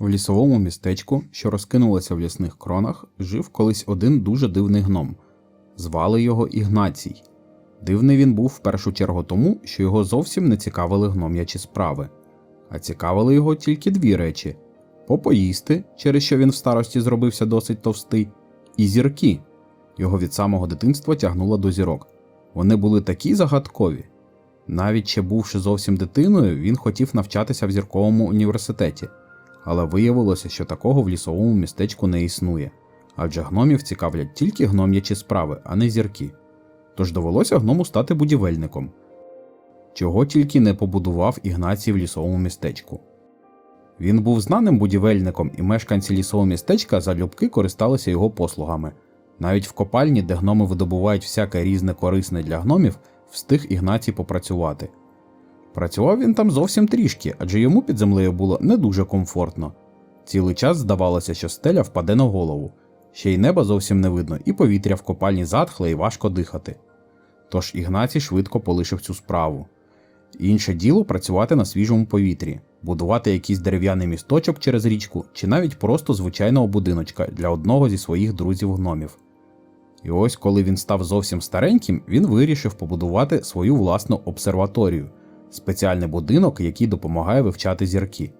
В лісовому містечку, що розкинулося в лісних кронах, жив колись один дуже дивний гном. Звали його Ігнацій. Дивний він був в першу чергу тому, що його зовсім не цікавили гном'ячі справи, а цікавили його тільки дві речі: попоїсти, через що він в старості зробився досить товстий, і зірки. Його від самого дитинства тягнуло до зірок. Вони були такі загадкові. Навіть ще бувши зовсім дитиною, він хотів навчатися в зірковому університеті, але виявилося, що такого в лісовому містечку не існує, адже гномів цікавлять тільки гном'ячі справи, а не зірки. Тож довелося гному стати будівельником, чого тільки не побудував Ігнацій в лісовому містечку. Він був знаним будівельником, і мешканці лісового містечка залюбки користалися його послугами. Навіть в копальні, де гноми видобувають всяке різне корисне для гномів, встиг Ігнацій попрацювати. Працював він там зовсім трішки, адже йому під землею було не дуже комфортно. Цілий час здавалося, що стеля впаде на голову, ще й неба зовсім не видно, і повітря в копальні затхле і важко дихати. Тож Ігнацій швидко полишив цю справу. Інше діло працювати на свіжому повітрі, будувати якийсь дерев'яний місточок через річку чи навіть просто звичайного будиночка для одного зі своїх друзів гномів. І ось, коли він став зовсім стареньким, він вирішив побудувати свою власну обсерваторію, спеціальний будинок, який допомагає вивчати зірки.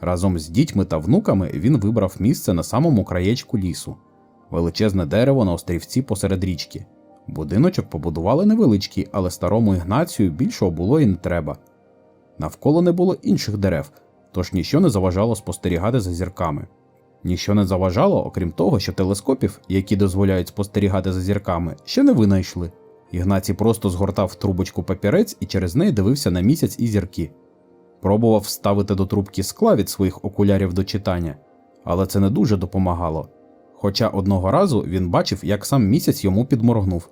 Разом з дітьми та внуками він вибрав місце на самому краєчку лісу, величезне дерево на острівці посеред річки. Будиночок побудували невеличкий, але старому Ігнацію більшого було і не треба. Навколо не було інших дерев, тож ніщо не заважало спостерігати за зірками. Ніщо не заважало, окрім того, що телескопів, які дозволяють спостерігати за зірками, ще не винайшли. Ігнацій просто згортав трубочку папірець і через неї дивився на місяць і зірки. Пробував вставити до трубки скла від своїх окулярів до читання, але це не дуже допомагало. Хоча одного разу він бачив, як сам місяць йому підморгнув.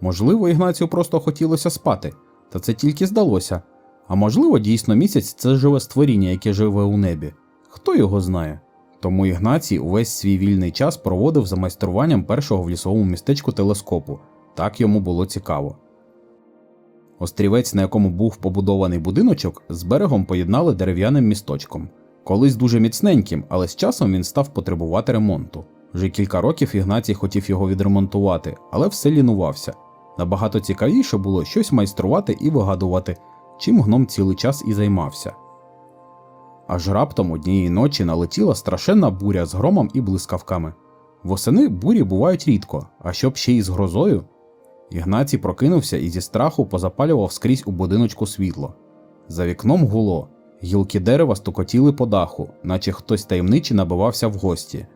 Можливо, Ігнацію просто хотілося спати, та це тільки здалося. А можливо, дійсно місяць це живе створіння, яке живе у небі. Хто його знає? Тому Ігнацій увесь свій вільний час проводив за майструванням першого в лісовому містечку телескопу. Так йому було цікаво. Острівець, на якому був побудований будиночок, з берегом поєднали дерев'яним місточком. Колись дуже міцненьким, але з часом він став потребувати ремонту. Вже кілька років Ігнатій хотів його відремонтувати, але все лінувався. Набагато цікавіше було щось майструвати і вигадувати, чим гном цілий час і займався. Аж раптом однієї ночі налетіла страшенна буря з громом і блискавками. Восени бурі бувають рідко, а щоб ще й з грозою. Ігнацій прокинувся і зі страху позапалював скрізь у будиночку світло. За вікном гуло, гілки дерева стукотіли по даху, наче хтось таємниче набивався в гості.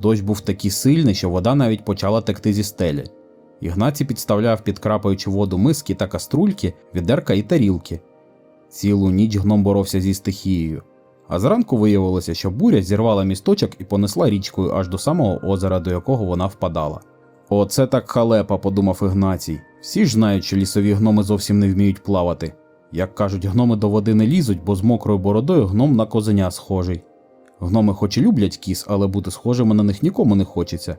Дощ був такий сильний, що вода навіть почала текти зі стелі. Ігнацій підставляв під крапаючу воду миски та каструльки, відерка і тарілки. Цілу ніч гном боровся зі стихією. А зранку виявилося, що буря зірвала місточок і понесла річкою аж до самого озера, до якого вона впадала. Оце так халепа, подумав Ігнацій. Всі ж знають, що лісові гноми зовсім не вміють плавати. Як кажуть, гноми до води не лізуть, бо з мокрою бородою гном на козеня схожий. Гноми хоч і люблять кіс, але бути схожими на них нікому не хочеться,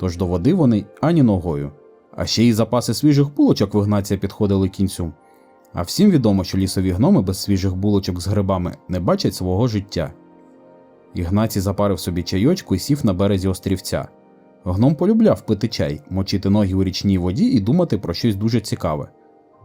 тож до води вони ані ногою. А ще й запаси свіжих булочок в Ігнація підходили кінцю. А всім відомо, що лісові гноми без свіжих булочок з грибами не бачать свого життя. Ігнацій запарив собі чайочку і сів на березі острівця. Гном полюбляв пити чай, мочити ноги у річній воді і думати про щось дуже цікаве.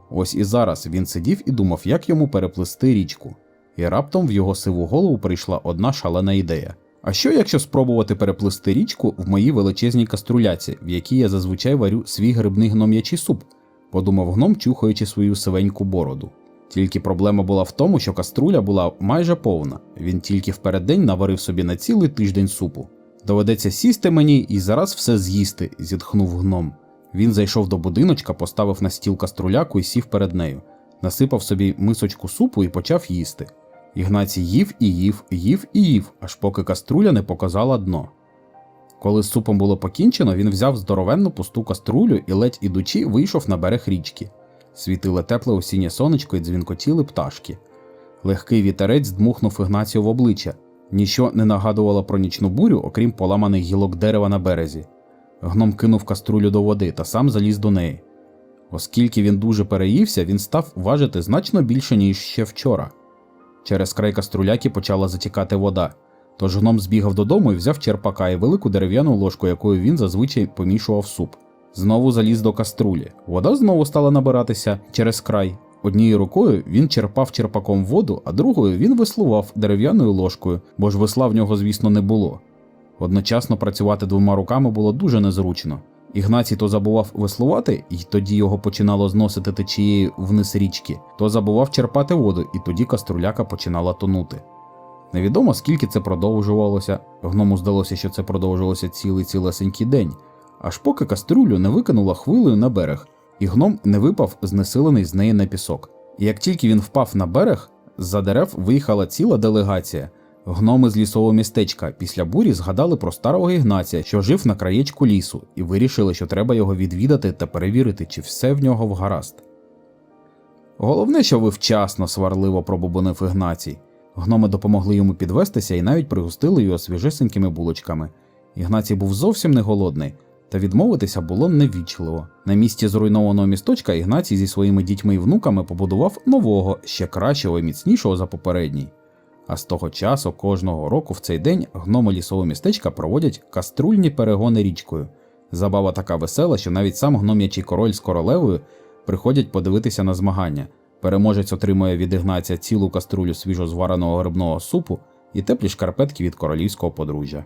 Ось і зараз він сидів і думав, як йому переплисти річку. І раптом в його сиву голову прийшла одна шалена ідея. А що якщо спробувати переплисти річку в моїй величезній каструляці, в якій я зазвичай варю свій грибний гном'ячий суп? подумав гном, чухаючи свою сивеньку бороду. Тільки проблема була в тому, що каструля була майже повна, він тільки впереддень наварив собі на цілий тиждень супу. Доведеться сісти мені і зараз все з'їсти, зітхнув гном. Він зайшов до будиночка, поставив на стіл каструляку і сів перед нею, насипав собі мисочку супу і почав їсти. Ігнацій їв і їв, їв і їв, аж поки каструля не показала дно. Коли з супом було покінчено, він взяв здоровенну пусту каструлю і ледь ідучи вийшов на берег річки. Світиле тепле осіннє сонечко і дзвінкотіли пташки. Легкий вітерець дмухнув Ігнацію в обличчя. Ніщо не нагадувало про нічну бурю, окрім поламаних гілок дерева на березі. Гном кинув каструлю до води та сам заліз до неї. Оскільки він дуже переївся, він став важити значно більше, ніж ще вчора. Через край каструляки почала затікати вода. Тож гном збігав додому і взяв черпака і велику дерев'яну ложку, якою він зазвичай помішував суп. Знову заліз до каструлі. Вода знову стала набиратися через край. Однією рукою він черпав черпаком воду, а другою він веслував дерев'яною ложкою, бо ж весла в нього, звісно, не було. Одночасно працювати двома руками було дуже незручно. Ігнацій то забував веслувати, і тоді його починало зносити течією вниз річки, то забував черпати воду, і тоді каструляка починала тонути. Невідомо скільки це продовжувалося, гному здалося, що це продовжувалося цілий цілесенький день, аж поки каструлю не викинула хвилею на берег, і гном не випав знесилений з неї на пісок. І як тільки він впав на берег, з-за дерев виїхала ціла делегація. Гноми з лісового містечка після бурі згадали про старого Ігнація, що жив на краєчку лісу, і вирішили, що треба його відвідати та перевірити, чи все в нього вгаразд. Головне, що ви вчасно сварливо пробубонив Ігнацій. Гноми допомогли йому підвестися і навіть пригостили його свіжесенькими булочками. Ігнацій був зовсім не голодний, та відмовитися було невічливо. На місці зруйнованого місточка Ігнацій зі своїми дітьми і внуками побудував нового, ще кращого і міцнішого за попередній. А з того часу кожного року в цей день гноми лісового містечка проводять каструльні перегони річкою. Забава така весела, що навіть сам гном'ячий король з королевою приходять подивитися на змагання. Переможець отримує від Ігнація цілу каструлю свіжозвареного грибного супу і теплі шкарпетки від королівського подружжя.